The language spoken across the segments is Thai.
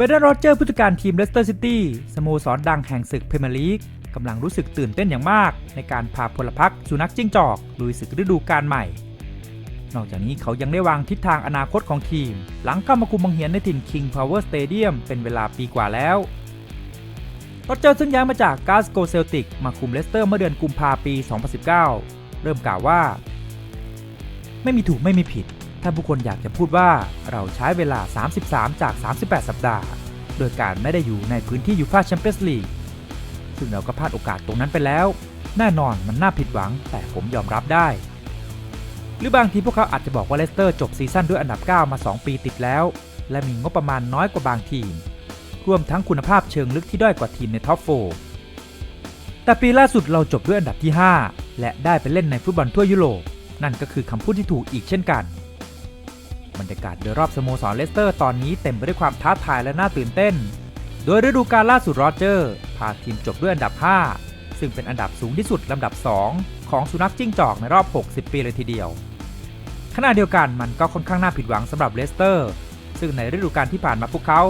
เบรนดนโรเจอร์ผู้จัดการทีมเลสเตอร์ซิตี้สโมสรดังแห่งศึกพรีเมียร์ลีกกำลังรู้สึกตื่นเต้นอย่างมาก ในการพาพลพรรคสุนัขจิ้งจอกลุยศึกฤดูกาลใหม่ นอกจากนี้เขายังได้วางทิศทางอนาคตของทีม หลังเข้ามาคุมบังเหียนในถิ่น King Power Stadium เป็นเวลาปีกว่าแล้วโรเจอร์ซึ่งย้ายมาจากกาสโกเซลติกมาคุมเลสเตอร์เมื่อเดือนกุมภาพันธ์ปี 2019 เริ่มกล่าวว่า ไม่มีถูกไม่มีผิด ถ้าผู้คนอยากจะพูดว่าเราใช้เวลา 33 จาก 38 สัปดาห์ โดยการไม่ได้อยู่ในพื้นที่ยูฟ่าแชมเปี้ยนส์ลีก ซึ่งเราก็พลาดโอกาสตรงนั้นไปแล้ว แน่นอนมันน่าผิดหวัง แต่ผมยอมรับได้ หรือบางทีพวกเขาอาจจะบอกว่าเลสเตอร์จบซีซั่นด้วยอันดับ 9 มา 2 ปีติดแล้ว และมีงบประมาณน้อยกว่าบางทีม รวมทั้งคุณภาพเชิงลึกที่ด้อยกว่าทีมในท็อปโฟแต่ปีล่าสุดเราจบด้วยอันดับที่ 5 และได้ไปเล่นในฟุตบอลทั่วยุโรป นั่นก็คือคำพูดที่ถูกอีกเช่นกัน บรรยากาศโดยรอบสโมสรเลสเตอร์ตอนนี้เต็มไปด้วยความท้าทายและน่าตื่นเต้น โดยฤดูกาลล่าสุดโรเจอร์ พาทีมจบด้วยอันดับ 5 ซึ่งเป็นอันดับสูงที่สุดลำดับ 2 ของสุนัขจิ้งจอกในรอบ 60 ปีเลยทีเดียว ขณะเดียวกันมันก็ค่อนข้างน่าผิดหวังสำหรับเลสเตอร์ ซึ่งในฤดูกาลที่ผ่านมาพวกเขา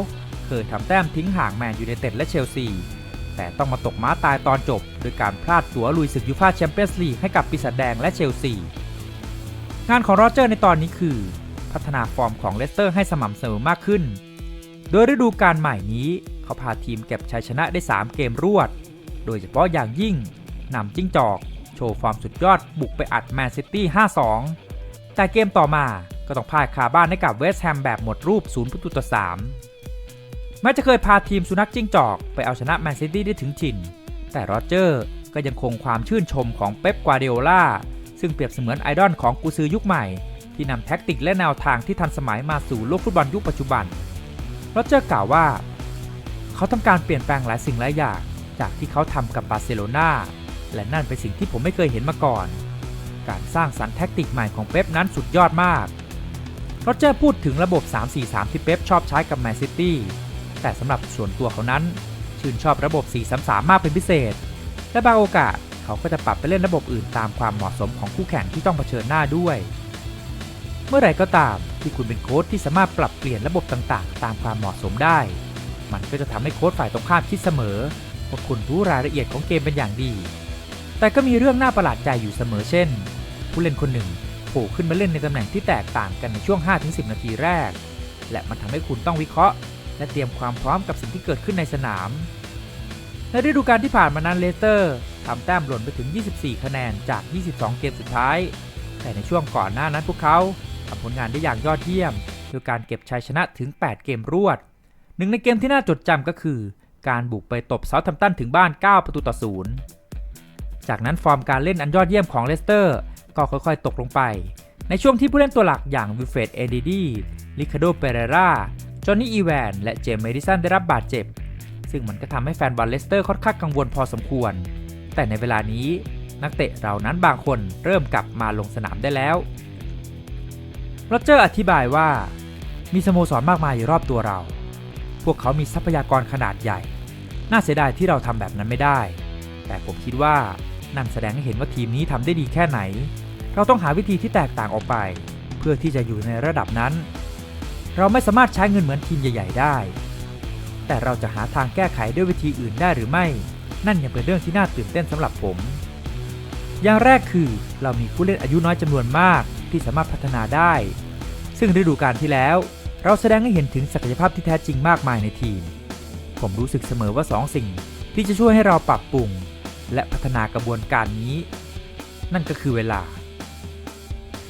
เคยทำแต้มทิ้งห่างแมนยูไนเต็ดและเชลซีแต่ต้องมาตกม้าตายตอนจบ โดยการพลาดตั๋วลุยศึกยูฟ่าแชมเปี้ยนส์ลีกให้กับปีศาจแดงและเชลซีงานของโรเจอร์ในตอนนี้คือ พัฒนาฟอร์มของเลสเตอร์ให้สม่ำเสมอมากขึ้น โดยฤดูกาลใหม่นี้ เขาพาทีมเก็บชัยชนะได้ 3 เกมรวด โดยเฉพาะอย่างยิ่งนำจิ้งจอก โชว์ฟอร์มสุดยอดบุกไปอัดแมนซิตี้ 5-2 แต่เกมต่อมาก็ต้องพ่ายคาบ้านให้กับเวสต์แฮมแบบหมดรูป 0 ประตูต่อ 3 แม้จะเคยพาทีมสุนัขจิ้งจอกไปเอาชนะแมนซิตี้ได้ถึงถิ่น แต่โรเจอร์ก็ยังคงความชื่นชมของเป๊ป กวาเดโอล่าซึ่งเปรียบเสมือนไอดอลของกูซือยุคใหม่ ที่นำแท็กติกและแนวทางที่ทันสมัยมาสู่โลกฟุตบอลยุคปัจจุบันโรเจอร์กล่าวว่า เขาทำการเปลี่ยนแปลงหลายสิ่งหลายอย่าง จากที่เขาทำกับบาร์เซโลนาและนั่นเป็นสิ่งที่ผมไม่เคยเห็นมาก่อน การสร้างสรรค์แท็กติกใหม่ของเป๊ปนั้นสุดยอดมากโรเจอร์พูดถึงระบบ 3-4-3 ที่เป๊ปชอบใช้กับแมนซิตี้แต่สำหรับส่วนตัวเขานั้น ชื่นชอบระบบ 4-3-3 มากเป็นพิเศษ และบางโอกาสเขาก็จะปรับไปเล่นระบบอื่นตามความเหมาะสมของคู่แข่งที่ต้องเผชิญหน้าด้วย เมื่อไรก็ตามที่คุณเป็นโค้ชที่สามารถปรับเปลี่ยนระบบต่างๆ ตามความเหมาะสมได้ มันก็จะทำให้โค้ชฝ่ายตรงข้ามคิดเสมอว่าคุณรู้รายละเอียดของเกมเป็นอย่างดี แต่ก็มีเรื่องน่าประหลาดใจอยู่เสมอเช่น ผู้เล่นคนหนึ่งโผล่ขึ้นมาเล่นในตำแหน่งที่แตกต่างกันในช่วง 5-10 นาทีแรก และมันทำให้คุณต้องวิเคราะห์ และเตรียมความพร้อมกับสิ่งที่เกิดขึ้นในสนาม ในฤดูกาลที่ผ่านมานั้นเลสเตอร์ทำแต้มหล่นไปถึง 24 คะแนนจาก 22 เกมสุดท้าย แต่ในช่วงก่อนหน้านั้นพวกเขา ทำผลงานได้อย่างยอดเยี่ยมโดยการเก็บชัยชนะถึง 8 เกมรวด หนึ่งในเกมที่น่าจดจำก็คือ การบุกไปตบเซาท์แฮมตันถึงบ้าน 9 ประตูต่อศูนย์จากนั้นฟอร์มการเล่นอันยอดเยี่ยมของเลสเตอร์ ก็ค่อยๆ ตกลงไป ในช่วงที่ผู้เล่นตัวหลักอย่างวิลเฟรดเอดีดีลิคาโดเปเรราจอห์นนี่อีแวนและเจมส์เมดิสันได้รับบาดเจ็บ ซึ่งมันก็ทำให้แฟนบอลเลสเตอร์ค่อนข้างกังวลพอสมควร แต่ในเวลานี้นักเตะเหล่านั้นบางคนเริ่มกลับมาลงสนามได้แล้ว โรเจอร์อธิบายว่า มีสโมสรมากมายอยู่รอบตัวเรา พวกเขามีทรัพยากรขนาดใหญ่ น่าเสียดายที่เราทำแบบนั้นไม่ได้ แต่ผมคิดว่านั่นแสดงให้เห็นว่าทีมนี้ทำได้ดีแค่ไหน เราต้องหาวิธีที่แตกต่างออกไป เพื่อที่จะอยู่ในระดับนั้น เราไม่สามารถใช้เงินเหมือนทีมใหญ่ ๆ ได้ แต่เราจะหาทางแก้ไขด้วยวิธีอื่นได้หรือไม่ นั่นยังเป็นเรื่องที่น่าตื่นเต้นสำหรับผม อย่างแรกคือเรามีผู้เล่นอายุน้อยจำนวนมาก ที่สามารถพัฒนาได้ ซึ่งฤดูกาลที่แล้วเราแสดงให้เห็นถึงศักยภาพที่แท้จริงมากมายในทีม ผมรู้สึกเสมอว่าสองสิ่งที่จะช่วยให้เราปรับปรุง และพัฒนากระบวนการนี้ นั่นก็คือเวลา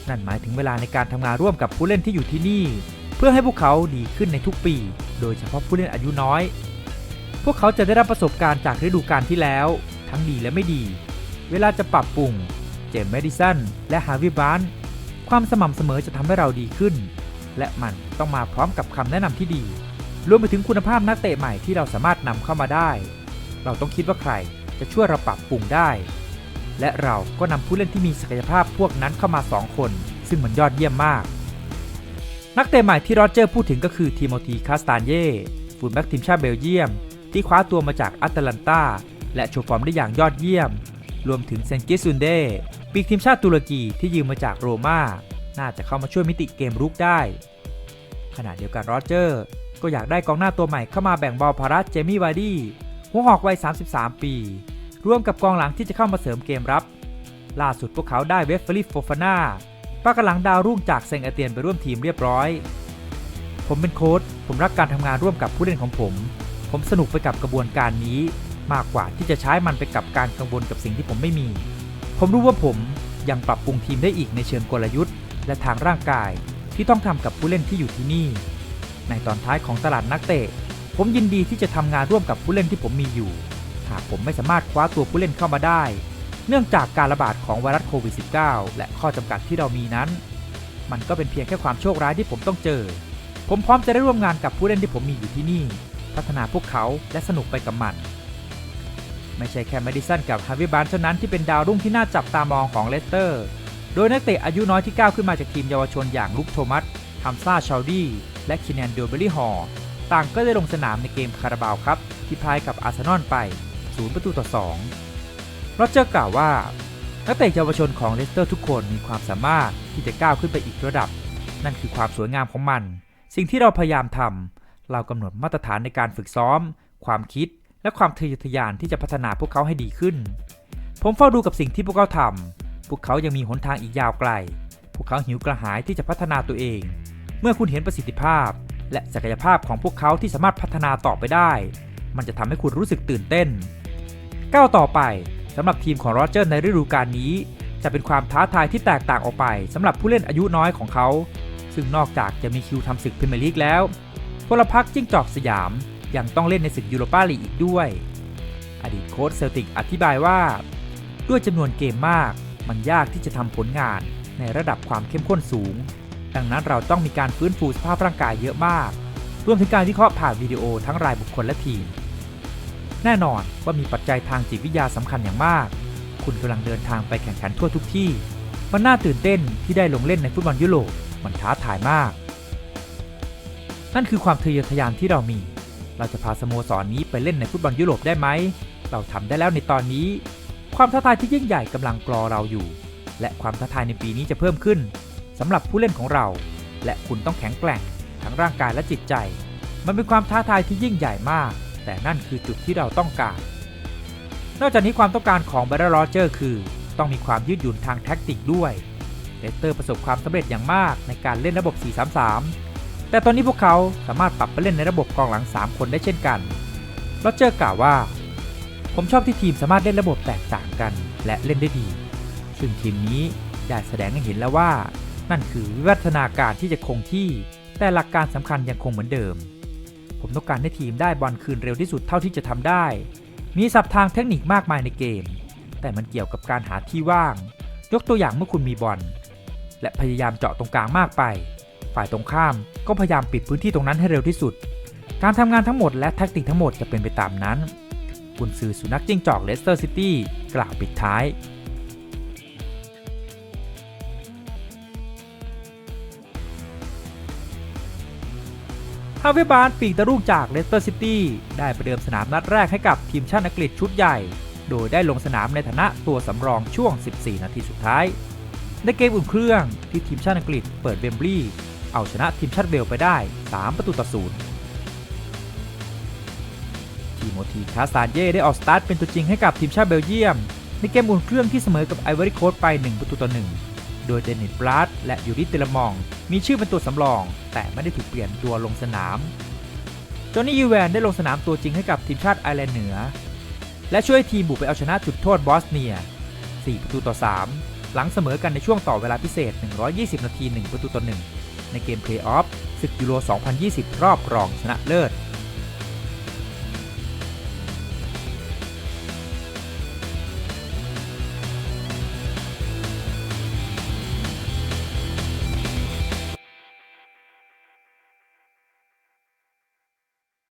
นั่นหมายถึงเวลาในการทำงานร่วมกับผู้เล่นที่อยู่ที่นี่ เพื่อให้พวกเขาดีขึ้นในทุกปี โดยเฉพาะผู้เล่นอายุน้อย พวกเขาจะได้รับประสบการณ์จากฤดูกาลที่แล้ว ทั้งดีและไม่ดี เวลาจะปรับปรุง เจมส์แมดิสันและฮาวิบาน ความสม่ำเสมอจะทำให้เราดีขึ้น และมันต้องมาพร้อมกับคำแนะนำที่ดี รวมไปถึงคุณภาพนักเตะใหม่ที่เราสามารถนำเข้ามาได้ เราต้องคิดว่าใครจะช่วยเราปรับปรุงได้ และเราก็นำผู้เล่นที่มีศักยภาพพวกนั้นเข้ามา 2 คน ซึ่งมันยอดเยี่ยมมาก นักเตะใหม่ที่โรเจอร์พูดถึงก็คือทีโมธีคาสตานเย่ฟูลแบ็กทีมชาติเบลเยียม ที่คว้าตัวมาจากอัตแลนตาและโชว์ฟอร์มได้อย่างยอดเยี่ยม รวมถึงเซนกิซุนเด ปีกทีมชาติตุรกีที่ยืมมาจากโรม่าน่าจะเข้ามาช่วยมิติเกมรุกได้ ขณะเดียวกันโรเจอร์ ก็อยากได้กองหน้าตัวใหม่เข้ามาแบ่งเบาภาระเจมี่วาร์ดี้หัวหอกวัย 33 ปี ร่วมกับกองหลังที่จะเข้ามาเสริมเกมรับ ล่าสุดพวกเขาได้เวฟเฟลิปโฟฟาน่าป้ากกำลังดาวรุ่งจากเซงอาเตียนไปร่วมทีมเรียบร้อย ผมเป็นโค้ชผมรักการทำงานร่วมกับผู้เล่นของผม ผมสนุกไปกับกระบวนการนี้ มากกว่าที่จะใช้มันไปกับการกังวลกับสิ่งที่ผมไม่มี ผมรู้ว่าผมยังปรับปรุงทีมได้อีกในเชิงกลยุทธ์ และทางร่างกายที่ต้องทำกับผู้เล่นที่อยู่ที่นี่ ในตอนท้ายของตลาดนักเตะ ผมยินดีที่จะทำงานร่วมกับผู้เล่นที่ผมมีอยู่ หากผมไม่สามารถคว้าตัวผู้เล่นเข้ามาได้ เนื่องจากการระบาดของไวรัสโควิด -19 และข้อจำกัดที่เรามีนั้น มันก็เป็นเพียงแค่ความโชคร้ายที่ผมต้องเจอ ผมพร้อมจะได้ร่วมงานกับผู้เล่นที่ผมมีอยู่ที่นี่ พัฒนาพวกเขาและสนุกไปกับมัน ไม่ใช่แค่แมดิสันกับฮาร์วิบานเท่านั้นที่เป็นดาวรุ่งที่น่าจับตามองของเลสเตอร์ โดยนักเตะอายุน้อยที่ก้าวขึ้นมาจากทีมเยาวชนอย่างลุคโทมัสฮัมซาชาลดี้ และคินแนนโดเบอรี่ฮอร์ต่างก็ได้ลงสนามในเกมคาราบาวครับ ที่พายกับอาร์เซนอลไป 0 ประตูต่อ 2 โรเจอร์กล่าวว่า นักเตะเยาวชนของเลสเตอร์ทุกคนมีความสามารถที่จะก้าวขึ้นไปอีกระดับ นั่นคือความสวยงามของมัน สิ่งที่เราพยายามทำเรากำหนดมาตรฐานในการฝึกซ้อม ความคิด และความทะเยอทะยานที่จะพัฒนาพวกเขาให้ดีขึ้น ผมเฝ้าดูกับสิ่งที่พวกเขาทำพวกเขายังมีหนทางอีกยาวไกล พวกเขาหิวกระหายที่จะพัฒนาตัวเอง เมื่อคุณเห็นประสิทธิภาพ และศักยภาพของพวกเขาที่สามารถพัฒนาต่อไปได้ มันจะทำให้คุณรู้สึกตื่นเต้น ก้าวต่อไปสำหรับทีมของโรเจอร์ในฤดูกาลนี้ จะเป็นความท้าทายที่แตกต่างออกไปสำหรับผู้เล่นอายุน้อยของเขา ซึ่งนอกจากจะมีคิวทำศึกพรีเมียร์ลีกแล้วพลพรรคจิ้งจอกสยาม ยังต้องเล่นในศึกยูโรปาลีกอีกด้วย อดีตโค้ชเซลติกอธิบายว่า ด้วยจำนวนเกมมาก มันยากที่จะทำผลงานในระดับความเข้มข้นสูง ดังนั้นเราต้องมีการฟื้นฟูสภาพร่างกายเยอะมาก รวมถึงการวิเคราะห์ผ่านวิดีโอทั้งรายบุคคลและทีม แน่นอนว่ามีปัจจัยทางจิตวิทยาสำคัญอย่างมาก คุณกำลังเดินทางไปแข่งขันทั่วทุกที่ มันน่าตื่นเต้นที่ได้ลงเล่นในฟุตบอลยุโรป มันท้าทายมากนั่นคือความทะเยอทะยานที่เรามี เราจะพาสโมสรนนี้ไปเล่นในฟุตบอลยุโรปได้ไหม เราทำได้แล้วในตอนนี้ ความท้าทายที่ยิ่งใหญ่กำลังกรอเราอยู่ และความท้าทายในปีนี้จะเพิ่มขึ้นสำหรับผู้เล่นของเรา และคุณต้องแข็งแกร่งทั้งร่างกายและจิตใจ มันเป็นความท้าทายที่ยิ่งใหญ่มาก แต่นั่นคือจุดที่เราต้องการ นอกจากนี้ความต้องการของแบรโรเจอร์คือ ต้องมีความยืดหยุ่นทางแท็กติกด้วยเลสเตอร์ประสบความสำเร็จอย่างมากในการเล่นระบบ 4-3-3 แต่ตอนนี้พวกเขาสามารถปรับไปเล่นในระบบกองหลัง 3 คนได้เช่นกันโรเจอร์กล่าวว่า ผมชอบที่ทีมสามารถเล่นระบบแตกต่างกันและเล่นได้ดี ซึ่งทีมนี้ได้แสดงให้เห็นแล้วว่า นั่นคือวิวัฒนาการที่จะคงที่ แต่หลักการสำคัญยังคงเหมือนเดิม ผมต้องการให้ทีมได้บอลคืนเร็วที่สุดเท่าที่จะทำได้ มีสับทางเทคนิคมากมายในเกม แต่มันเกี่ยวกับการหาที่ว่าง ยกตัวอย่างเมื่อคุณมีบอลและพยายามเจาะตรงกลางมากไป ฝ่ายตรงข้าม ก็พยายามปิดพื้นที่ตรงนั้นให้เร็วที่สุด การทำงานทั้งหมดและแท็กติกทั้งหมดจะเป็นไปตามนั้นกุนซือสุนัขจิ้งจอกเลสเตอร์ซิตี้กล่าวปิดท้ายฮาเวบานปีกตะรุ่งจากเลสเตอร์ซิตี้ได้ประเดิมสนามนัดแรกให้กับทีมชาติอังกฤษชุดใหญ่ โดยได้ลงสนามในฐานะตัวสำรองช่วง 14 นาทีสุดท้าย ในเกมอุ่นเครื่องที่ทีมชาติอังกฤษเปิดเวมบลีย์ เอาชนะทีมชาติเวลไปได้ 3 ประตูต่อศูนย์ทีโมธีคาสตานเย่ได้ออกสตาร์ทเป็นตัวจริงให้กับทีมชาติเบลเยียม ในเกมอุ่นเครื่องที่เสมอกับไอวอรี่โคสไป 1 ประตูต่อ1โดยเดนิสบลัดและยูริเตลมอง มีชื่อเป็นตัวสำรอง แต่ไม่ได้ถูกเปลี่ยนตัวลงสนามจอห์นนี่ยูแวนได้ลงสนามตัวจริงให้กับทีมชาติไอร์แลนด์เหนือ และช่วยทีมบุกไปเอาชนะจุดโทษบอสเนีย 4 ประตูต่อ 3 หลังเสมอกันในช่วงต่อเวลาพิเศษ 120 นาที 1 ประตูต่อ 1 ในเกมเพลย์ออฟศึกยูโร 2020 รอบรองชนะเลิศ